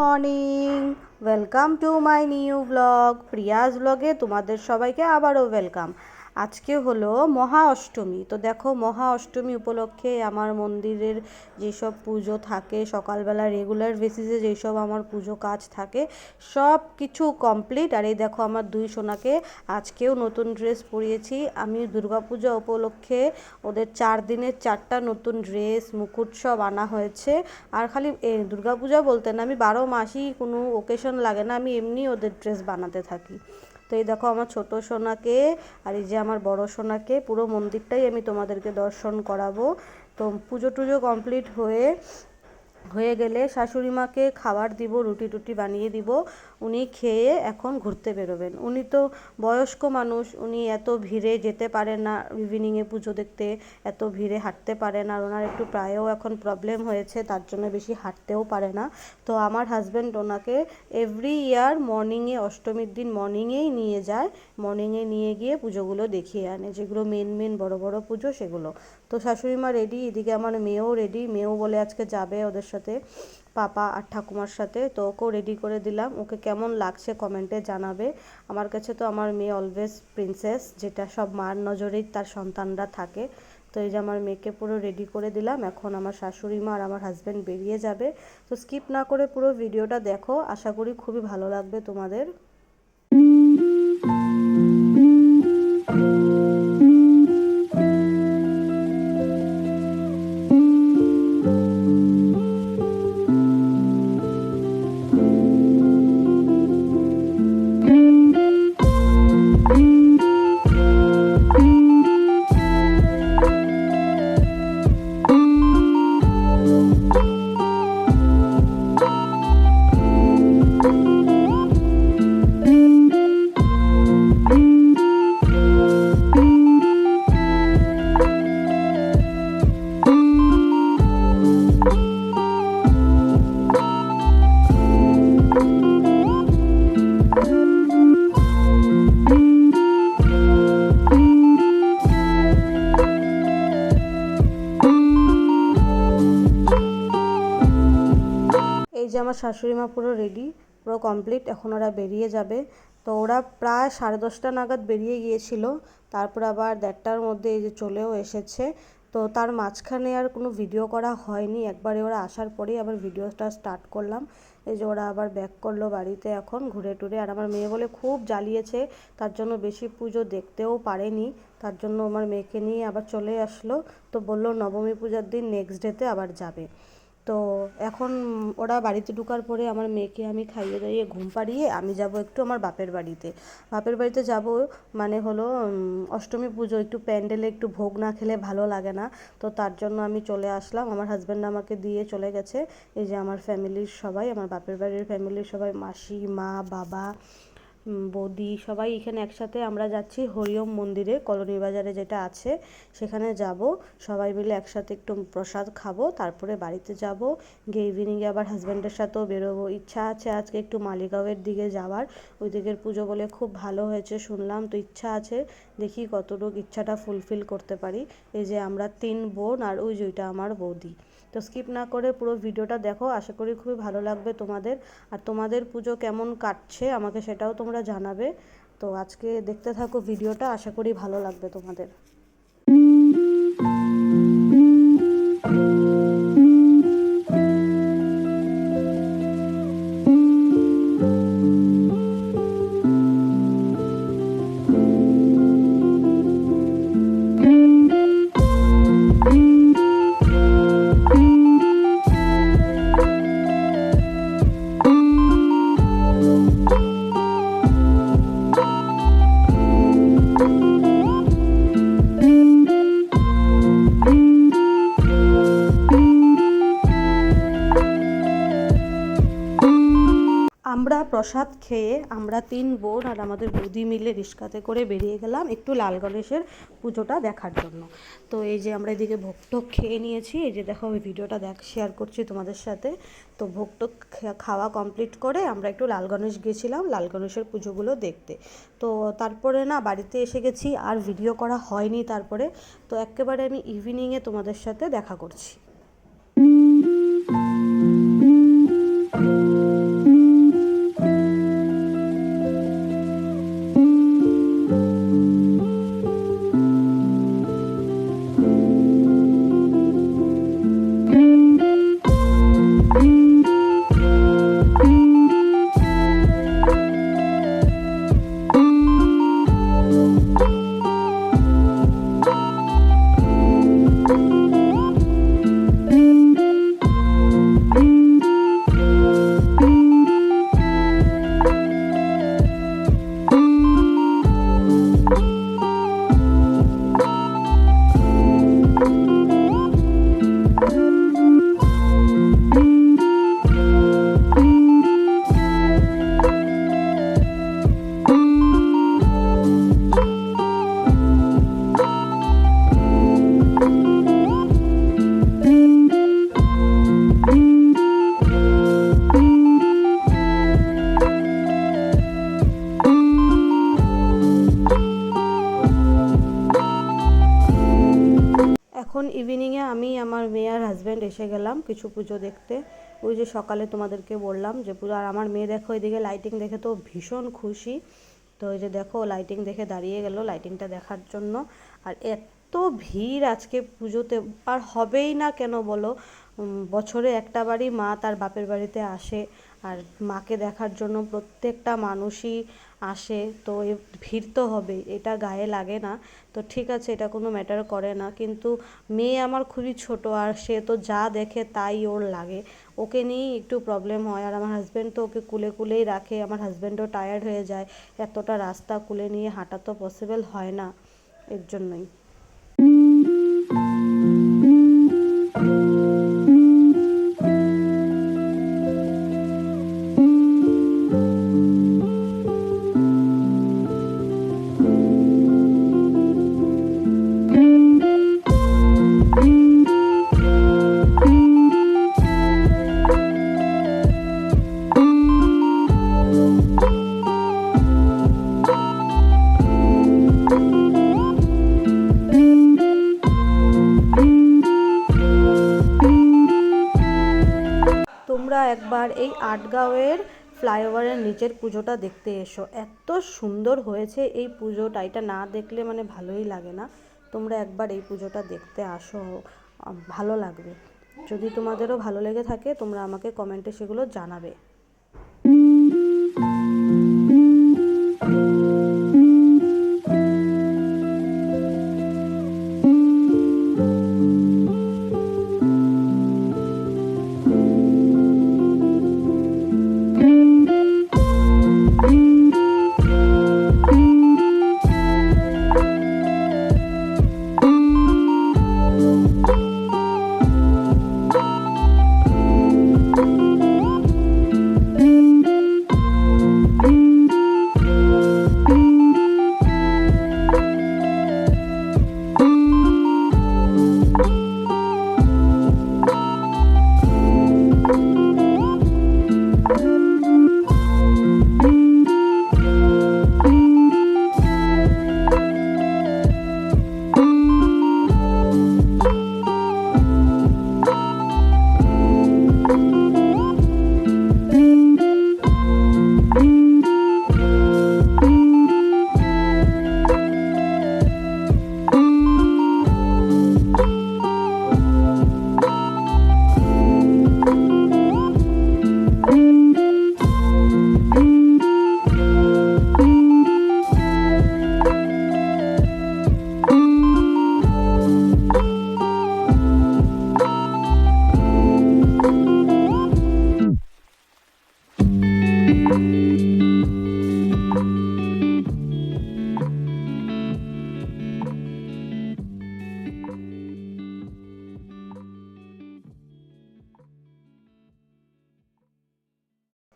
Morning. Welcome to my new blog Priya's ব্লগে তোমাদের সবাইকে আবারও ওয়েলকাম আজকে হলো মহা অষ্টমী। তো দেখো, মহা অষ্টমী উপলক্ষে আমার মন্দিরের যেসব পুজো থাকে, সকালবেলা রেগুলার বেসিসে যেসব আমার পুজো কাজ থাকে, সব কিছু কমপ্লিট আর এই দেখো, আমার দুই সোনাকে আজকেও নতুন ড্রেস পরিয়েছি। আমি দুর্গাপূজা উপলক্ষে ওদের চার দিনের চারটা নতুন ড্রেস মুকুট সব আনা হয়েছে। আর খালি, এ, দুর্গাপূজা বলতে না, আমি বারো মাসই কোনো ওকেশন লাগে না, আমি এমনি ওদের ড্রেস বানাতে থাকি। তো এই দেখো আমার ছোট সোনাকে আর এই যে আমার বড় সোনাকে পুরো মন্দিরটাই আমি তোমাদেরকে দর্শন করাবো। তো পুজো টুজো কমপ্লিট হয়ে হয়ে গেলে শাশুড়ি মাকে খাবার দিব, রুটি টুটি বানিয়ে দিব। উনি খেয়ে এখন ঘুরতে বেরোবেন। উনি তো বয়স্ক মানুষ, উনি এত ভিড়ে যেতে পারেন না ইভিনিংয়ে পুজো দেখতে, এত ভিড়ে হাঁটতে পারেন আর ওনার একটু প্রায়ও এখন প্রবলেম হয়েছে, তার জন্য বেশি হাঁটতেও পারে না। তো আমার হাজব্যান্ড ওনাকে এভরি ইয়ার মর্নিংয়ে অষ্টমীর দিন মর্নিংয়েই নিয়ে যায়। মর্নিংয়ে নিয়ে গিয়ে পুজোগুলো দেখিয়ে আনে। যেগুলো মেন মেন বড় বড় পুজো সেগুলো। তো শাশুড়ি মা রেডি এদিকে আমার মেয়েও রেডি মেয়েও বলে আজকে যাবে, ওদের সাথে, পাপা আর ঠাকুমার সাথে। তো ওকেও রেডি করে দিলাম। ওকে কেমন লাগছে কমেন্টে জানাবে। আমার কাছে তো আমার মেয়ে অলওয়েজ প্রিন্সেস যেটা সব মার নজরেই তার সন্তানরা থাকে। তো এই যে আমার মেয়েকে পুরো রেডি করে দিলাম। এখন আমার শাশুড়ি মা আর আমার হাজব্যান্ড বেরিয়ে যাবে। তো স্কিপ না করে পুরো ভিডিওটা দেখো। আশা করি খুবই ভালো লাগবে তোমাদের। আমার শাশুড়ি মা পুরো রেডি পুরো কমপ্লিট এখন ওরা বেরিয়ে যাবে। তো ওরা প্রায় সাড়ে দশটা নাগাদ বেরিয়ে গিয়েছিল, তারপর আবার দেড়টার মধ্যে এই যে চলেও এসেছে। তো তার মাঝখানে আর কোনো ভিডিও করা হয়নি, একবারে ওরা আসার পরেই আবার ভিডিওটা স্টার্ট করলাম। এই যে ওরা আবার ব্যাক করল বাড়িতে এখন ঘুরে টুরে। আর আমার মেয়ে বলে খুব জ্বালিয়েছে, তার জন্য বেশি পুজো দেখতেও পারেনি। তার জন্য আমার মেয়েকে নিয়ে আবার চলে আসলো। তো বলল নবমী পূজার দিন নেক্সট ডেতে আবার যাবে। তো এখন ওরা বাড়িতে ঢোকার পরে আমার মেয়েকে আমি খাইয়ে দাইয়ে ঘুম পাড়িয়ে আমি যাব একটু আমার বাপের বাড়িতে। বাপের বাড়িতে যাব মানে হলো অষ্টমী পুজো, একটু প্যান্ডেলে একটু ভোগ না খেলে ভালো লাগে না। তো তার জন্য আমি চলে আসলাম। আমার হাজব্যান্ড আমাকে দিয়ে চলে গেছে। এই যে আমার ফ্যামিলির সবাই, আমার বাপের বাড়ির ফ্যামিলির সবাই, মাসি, মা, বাবা বৌদি সবাই এখানে একসাথে আমরা যাচ্ছি হরিওম মন্দিরে, কলোনি বাজারে যেটা আছে, সেখানে যাব। সবাই মিলে একসাথে একটু প্রসাদ খাব, তারপরে বাড়িতে যাব। গিয়ে ইভিনিংয়ে আবার হাজব্যান্ডের সাথেও বেরোবো। ইচ্ছা আছে আজকে একটু মালিগাঁওয়ের দিকে যাওয়ার। ওই দিকের পুজো বলে খুব ভালো হয়েছে, শুনলাম তো ইচ্ছা আছে। দেখি কতটুকু ইচ্ছাটা ফুলফিল করতে পারি। এই যে আমরা তিন বোন আর ওই যে ওইটা আমার বৌদি। তো স্কিপ না করে পুরো ভিডিওটা দেখো। আশা করি খুবই ভালো লাগবে তোমাদের। আর তোমাদের পুজো কেমন কাটছে আমাকে সেটাও তোমরা জানাবে। তো আজকে দেখতে থাকো ভিডিওটা আশা করি ভালো লাগবে তোমাদের। প্রসাদ খেয়ে আমরা তিন বোন আর আমাদের বৌদি মিলে রিক্সাতে করে বেরিয়ে গেলাম একটু লাল গণেশের পুজোটা দেখার জন্য। তো এই যে আমরা এদিকে ভোগটোক খেয়ে নিয়েছি, এই যে দেখো আমি ভিডিওটা দেখ শেয়ার করছি তোমাদের সাথে। তো ভোগটোক খাওয়া কমপ্লিট করে আমরা একটু লাল গণেশ গেছিলাম, লাল গণেশের পুজোগুলো দেখতে। তো তারপরে না, বাড়িতে এসে গেছি, আর ভিডিও করা হয়নি তারপরে। তো একেবারে আমি ইভিনিংয়ে তোমাদের সাথে দেখা করছি। আমি আমার মেয়ে আর হাজব্যান্ড এসে গেলাম কিছু পুজো দেখতে। ওই যে সকালে তোমাদেরকে বললাম যে পুজো আর আমার মেয়ে দেখো এদিকে লাইটিং দেখে তো ভীষণ খুশি। তো ওই যে দেখো লাইটিং দেখে দাঁড়িয়ে গেল লাইটিংটা দেখার জন্য। আর এত ভিড় আজকে পুজোতে, আর হবেই না কেন বলো? বছরে একটা বারই মা তার বাপের বাড়িতে আসে। আর মাকে দেখার জন্য প্রত্যেকটা মানুষই আসে, তো এ ভিড় তো হবেই, এটা গায়ে লাগে না। তো ঠিক আছে, এটা কোনো ম্যাটার করে না, কিন্তু মেয়ে আমার খুবই ছোট আর সে তো যা দেখে তাই ওর লাগে। ওকে নিয়েই একটু প্রবলেম হয়, আর আমার হাজব্যান্ড তো ওকে কুলে কুলেই রাখে, আমার হাজব্যান্ডও টায়ার্ড হয়ে যায়। এতটা রাস্তা কুলে নিয়ে হাঁটা তো পসিবল হয় না, এর জন্যই। এই ফ্লাইওভারের নিচের পুজোটা দেখতে এসো। এত সুন্দর হয়েছে এই পুজোটা। এটা না দেখলে মানে ভালোই লাগে না। তোমরা একবার এই পুজোটা দেখতে আসো। ভালো লাগবে। যদি তোমাদেরও ভালো লেগে থাকে, তোমরা আমাকে কমেন্টে সেগুলো জানাবে।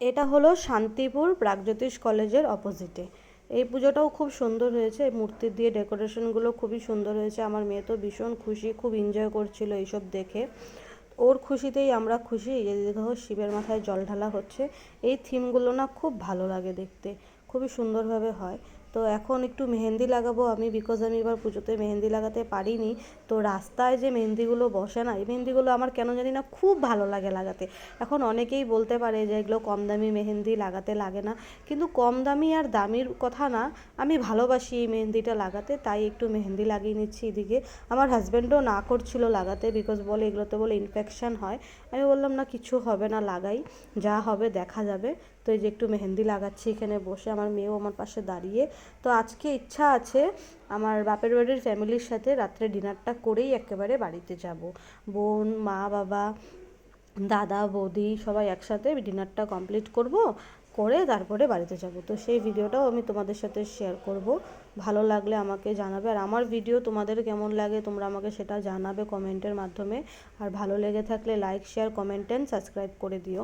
এটা হলো শান্তিপুর প্রাগজ্যোতিষ কলেজের অপোজিটে এই পুজোটাও খুব সুন্দর হয়েছে মূর্তি দিয়ে ডেকোরেশনগুলো খুবই সুন্দর হয়েছে। আমার মেয়ে তো ভীষণ খুশি, খুব এনজয় করছিল এইসব দেখে। ওর খুশিতেই আমরা খুশি, এই দেখো শিবের মাথায় জল ঢালা হচ্ছে। এই থিমগুলো না খুব ভালো লাগে দেখতে, খুবই সুন্দরভাবে হয়। তো এখন একটু মেহেন্দি লাগাবো আমি বিকজ আমি এবার পুজোতে মেহেন্দি লাগাতে পারিনি। তো রাস্তায় যে মেহেন্দিগুলো বসে না, এই মেহেন্দিগুলো আমার কেন জানি না খুব ভালো লাগে লাগাতে। এখন অনেকেই বলতে পারে যে এগুলো কম দামি মেহেন্দি লাগাতে লাগে না। কিন্তু কম দামি আর দামির কথা না, আমি ভালোবাসি এই মেহেন্দিটা লাগাতে, তাই একটু মেহেন্দি লাগিয়ে নিচ্ছি এদিকে। আমার হাজব্যান্ডও না করছিল লাগাতে বিকজ বলে এগুলোতে বলে ইনফেকশান হয়। আমি বললাম, না, কিছু হবে না, লাগাই। যা হবে, দেখা যাবে। তো এই যে একটু মেহেন্দি লাগাচ্ছি এখানে বসে, আমার মেয়েও আমার পাশে দাঁড়িয়ে। তো আজকে ইচ্ছা আছে আমার বাপের বাড়ির ফ্যামিলির সাথে রাত্রে ডিনারটা করেই একেবারে বাড়িতে যাব। বোন, মা, বাবা, দাদা, বৌদি সবাই একসাথে ডিনারটা কমপ্লিট করব। করে তারপরে বাড়িতে যাব। তো সেই ভিডিওটাও আমি তোমাদের সাথে শেয়ার করব। ভালো লাগলে আমাকে জানাবে। আর আমার ভিডিও তোমাদের কেমন লাগে তোমরা আমাকে সেটা জানাবে কমেন্টের মাধ্যমে। আর ভালো লেগে থাকলে like share comment and subscribe করে দিও।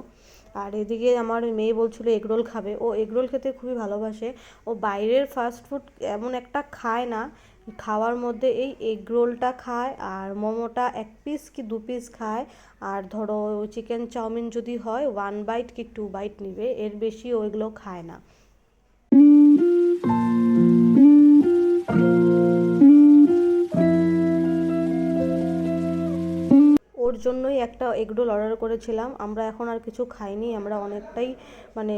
আর এদিকে আমার মেয়ে বলছিল, এগরোল খাবে। ও এগরোল খেতে খুবই ভালোবাসে। ও বাইরের ফাস্ট ফুড এমন একটা খায় না খাওয়ার মধ্যে এই এগ রোলটা খায় আর মোমোটা এক পিস কি দু পিস খায়। আর ধরো চিকেন চাউমিন যদি হয় ওয়ান বাইট কি টু বাইট নিবে, এর বেশি ওইগুলো খায় না। ওর জন্যই একটা এগরোল অর্ডার করেছিলাম, আমরা এখন আর কিছু খাইনি, আমরা অনেকটাই মানে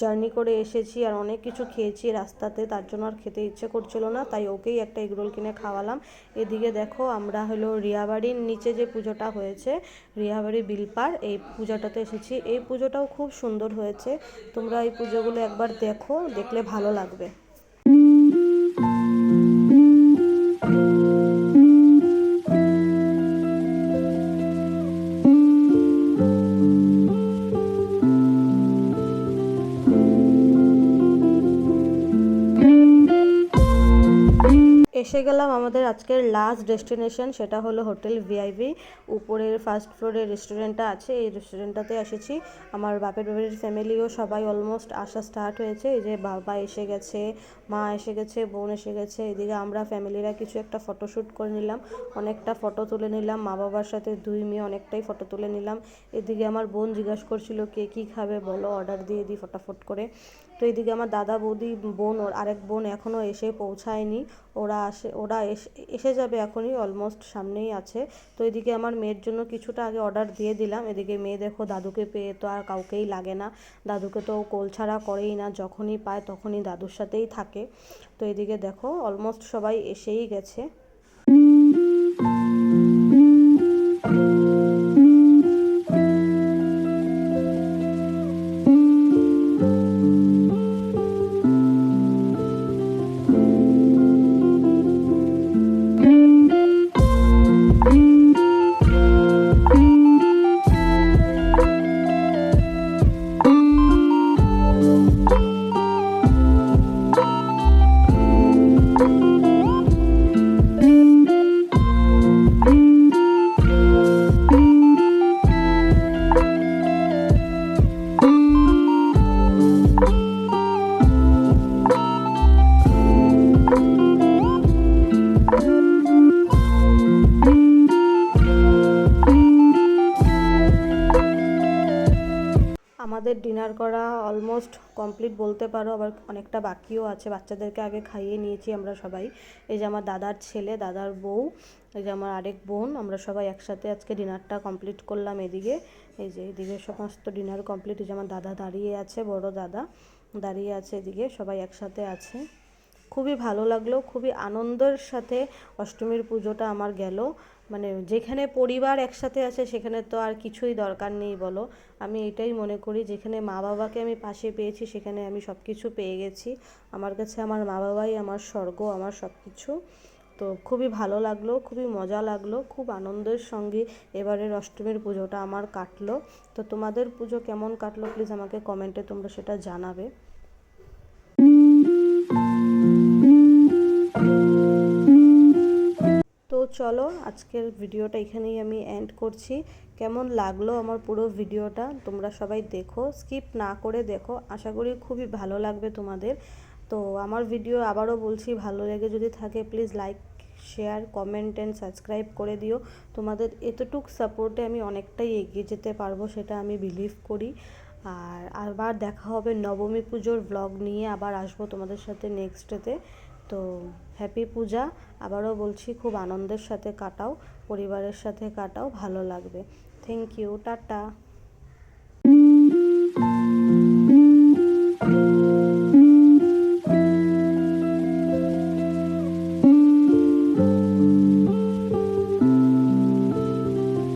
জার্নি করে এসেছি আর অনেক কিছু খেয়েছি রাস্তাতে, তার জন্য আর খেতে ইচ্ছে করছিল না, তাই ওকেই একটা এগরোল কিনে খাওয়ালাম। এদিকে দেখো আমরা হলো রিয়াবাড়ির নিচে যে পুজোটা হয়েছে, রিয়াবাড়ি বিলপার এই পূজাটাতে এসেছি। এই পুজোটাও খুব সুন্দর হয়েছে। তোমরা এই পুজোগুলো একবার দেখো, দেখলে ভালো লাগবে। এসে গেলাম আমাদের আজকের লাস্ট ডেস্টিনেশন সেটা হলো হোটেল ভিআইভি উপরের ফার্স্ট ফ্লোরে রেস্টুরেন্টটা আছে, এই রেস্টুরেন্টটাতে এসেছি। আমার বাপের বাড়ির ফ্যামিলিও সবাই অলমোস্ট আসা স্টার্ট হয়েছে। এই যে বাবা এসে গেছে, মা এসে গেছে, বোন এসে গেছে, এদিকে আমরা ফ্যামিলিরা কিছু একটা ফটোশ্যুট করে নিলাম, অনেকটা ফটো তুলে নিলাম, মা বাবার সাথে দুই মেয়ে অনেকটাই ফটো তুলে নিলাম। এদিকে আমার বোন জিজ্ঞাসা করছিল, কে কী খাবে বলো অর্ডার দিয়ে দিই ফটাফট করে। তো এদিকে আমার দাদা বৌদি, বোন আরেক বোন এখনও এসে পৌঁছায়নি। ওরা আসে, ওরা এসে যাবে এখনই অলমোস্ট সামনেই আছে। তো এদিকে আমার মেয়ের জন্য কিছুটা আগে অর্ডার দিয়ে দিলাম। এদিকে মেয়ে দেখো দাদুকে পেয়ে তো আর কাউকেই লাগে না। দাদুকে তো কোল ছাড়া করেই না, যখনই পায় তখনই দাদুর সাথেই থাকে। তো এদিকে দেখো অলমোস্ট সবাই এসেই গেছে। ডিনার করা অলমোস্ট কমপ্লিট বলতে পারো, আবার অনেকটা বাকিও আছে। বাচ্চাদেরকে আগে খাইয়ে নিয়েছি আমরা সবাই। এই যে আমার দাদার ছেলে, দাদার বউ, এই যে আমার আরেক বোন, আমরা সবাই একসাথে আজকে ডিনারটা কমপ্লিট করলাম এদিকে। এই যে এদিকে সমস্ত ডিনার কমপ্লিট এই যে আমার দাদা দাঁড়িয়ে আছে, বড় দাদা দাঁড়িয়ে আছে এদিকে, সবাই একসাথে আছে। খুবই ভালো লাগল, খুবই আনন্দের সাথে অষ্টমীর পুজোটা আমার গেল। মানে যেখানে পরিবার একসাথে আছে সেখানে তো আর কিছুই দরকার নেই বলো। আমি এটাই মনে করি, যেখানে মা বাবাকে আমি পাশে পেয়েছি সেখানে আমি সব কিছু পেয়ে গেছি। আমার কাছে আমার মা বাবাই আমার স্বর্গ, আমার সব কিছু তো খুবই ভালো লাগল, খুবই মজা লাগল, খুব আনন্দের সঙ্গে এবারের অষ্টমীর পুজোটা আমার কাটলো। তো তোমাদের পুজো কেমন কাটলো প্লিজ আমাকে কমেন্টে তোমরা সেটা জানাবে। তো চলো, আজকের ভিডিওটা এখানেই আমি এন্ড করছি। কেমন লাগল আমার পুরো ভিডিওটা? তোমরা সবাই দেখো স্কিপ না করে দেখো। আশা করি খুবই ভালো লাগবে তোমাদের। তো আমার ভিডিও আবারও বলছি, ভালো লেগে যদি থাকে please like share comment and subscribe করে দিও। তোমাদের এতটুক সাপোর্টে আমি অনেকটাই এগিয়ে যেতে পারব, সেটা আমি বিলিভ করি। আর আবার দেখা হবে নবমী পুজোর ব্লগ নিয়ে আবার আসব তোমাদের সাথে নেক্সট ডেতে তো হ্যাপি পূজা। আবারও বলছি, খুব আনন্দের সাথে কাটাও, পরিবারের সাথে কাটাও, ভালো লাগবে। Thank you tata.